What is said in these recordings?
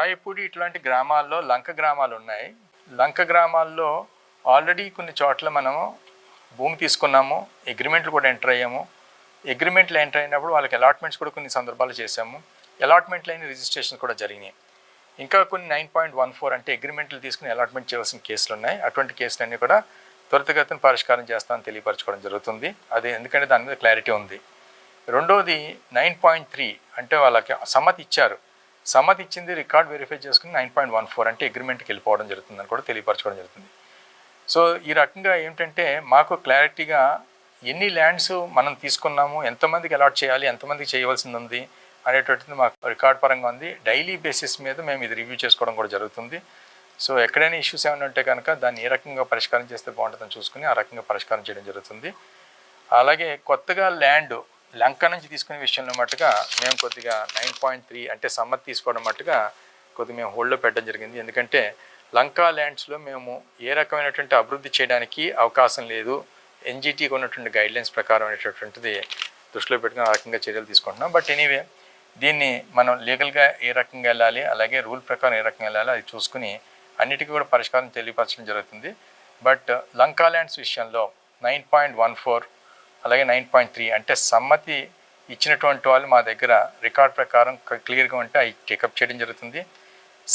రాయపూడి ఇట్లాంటి గ్రామాల్లో లంక గ్రామాలు ఉన్నాయి. లంక గ్రామాల్లో ఆల్రెడీ కొన్ని చోట్ల మనము భూమి తీసుకున్నాము అగ్రిమెంట్లు కూడా ఎంటర్ అయ్యాము. అగ్రిమెంట్లు ఎంటర్ అయినప్పుడు వాళ్ళకి అలాట్మెంట్స్ కూడా కొన్ని సందర్భాలు చేశాము. అలాట్మెంట్లు అయిన రిజిస్ట్రేషన్ కూడా జరిగినాయి. ఇంకా కొన్ని నైన్ పాయింట్ వన్ ఫోర్ అంటే అగ్రిమెంట్లు తీసుకుని అలాట్మెంట్ చేయవలసిన కేసులు ఉన్నాయి. అటువంటి కేసులన్నీ కూడా త్వరితగతిన పరిష్కారం చేస్తామని తెలియపరచుకోవడం జరుగుతుంది. అది ఎందుకంటే దాని మీద క్లారిటీ ఉంది. రెండోది నైన్ పాయింట్ త్రీ అంటే వాళ్ళకి సమ్మతి ఇచ్చారు సమ్మతి ఇచ్చింది రికార్డ్ వెరిఫై చేసుకుని నైన్ పాయింట్ వన్ ఫోర్ అంటే అగ్రిమెంట్కి వెళ్ళిపోవడం జరుగుతుందని కూడా తెలియపరచుకోవడం జరుగుతుంది. సో ఈ రకంగా ఏమిటంటే మాకు క్లారిటీగా ఎన్ని ల్యాండ్స్ మనం తీసుకున్నాము ఎంతమందికి అలాట్ చేయాలి ఎంతమందికి చేయవలసింది ఉంది అనేటువంటిది మాకు రికార్డ్ పరంగా ఉంది. డైలీ బేసిస్ మీద మేము ఇది రివ్యూ చేసుకోవడం కూడా జరుగుతుంది. సో ఎక్కడైనా ఇష్యూస్ ఏమైనా ఉంటే కనుక దాన్ని ఏ రకంగా పరిష్కారం చేస్తే బాగుంటుందని చూసుకుని ఆ రకంగా పరిష్కారం చేయడం జరుగుతుంది. అలాగే కొత్తగా ల్యాండ్ లంక నుంచి తీసుకునే విషయంలో మట్టుగా మేము కొద్దిగా నైన్ పాయింట్ త్రీ అంటే సమ్మతి తీసుకోవడం మట్టుగా కొద్దిగా మేము హోల్డ్లో పెట్టడం జరిగింది. ఎందుకంటే లంకా ల్యాండ్స్లో మేము ఏ రకమైనటువంటి అభివృద్ధి చేయడానికి అవకాశం లేదు. ఎన్జిటీకి ఉన్నటువంటి గైడ్లైన్స్ ప్రకారం అనేటటువంటిది దృష్టిలో పెట్టుకుని ఆ రకంగా చర్యలు తీసుకుంటున్నాం. బట్ ఎనీవే దీన్ని మనం లీగల్గా ఏ రకంగా వెళ్ళాలి అలాగే రూల్ ప్రకారం ఏ రకంగా వెళ్ళాలి అది చూసుకుని అన్నిటికీ కూడా పరిష్కారం తెలియపరచడం జరుగుతుంది. బట్ లంకా ల్యాండ్స్ విషయంలో నైన్ పాయింట్ వన్ ఫోర్ అలాగే నైన్ పాయింట్ త్రీ అంటే సమ్మతి ఇచ్చినటువంటి వాళ్ళు మా దగ్గర రికార్డ్ ప్రకారం క్లియర్గా ఉంటే అవి టేకప్ చేయడం జరుగుతుంది.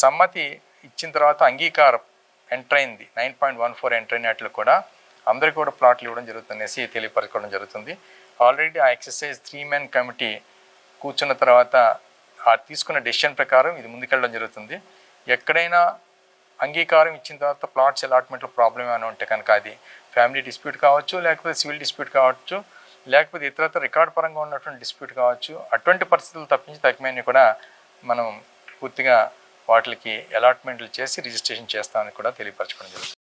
సమ్మతి ఇచ్చిన తర్వాత అంగీకారం ఎంటర్ అయింది. Nine point one four enter అయినట్లు కూడా అందరికీ కూడా ప్లాట్లు ఇవ్వడం జరుగుతుంది. అనేసి తెలియపరచుకోవడం జరుగుతుంది. ఆల్రెడీ ఆ ఎక్సర్సైజ్ త్రీ మెన్ కమిటీ కూర్చున్న తర్వాత ఆ తీసుకున్న డెసిషన్ ప్రకారం ఇది ముందుకెళ్ళడం జరుగుతుంది. ఎక్కడైనా అంగీకారం ఇచ్చిన తర్వాత ప్లాట్స్ అలాట్మెంట్లో ప్రాబ్లం ఏమైనా ఉంటే కనుక అది ఫ్యామిలీ డిస్ప్యూట్ కావచ్చు లేకపోతే సివిల్ డిస్ప్యూట్ కావచ్చు లేకపోతే ఇతరత్ర రికార్డ్ పరంగా ఉన్నటువంటి డిస్ప్యూట్ కావచ్చు అటువంటి పరిస్థితులు తప్పించి తగ్గిపోయినవి కూడా మనం పూర్తిగా వాటికి అలాట్మెంట్లు చేసి రిజిస్ట్రేషన్ చేస్తామని కూడా తెలియపరచుకోవడం జరుగుతుంది.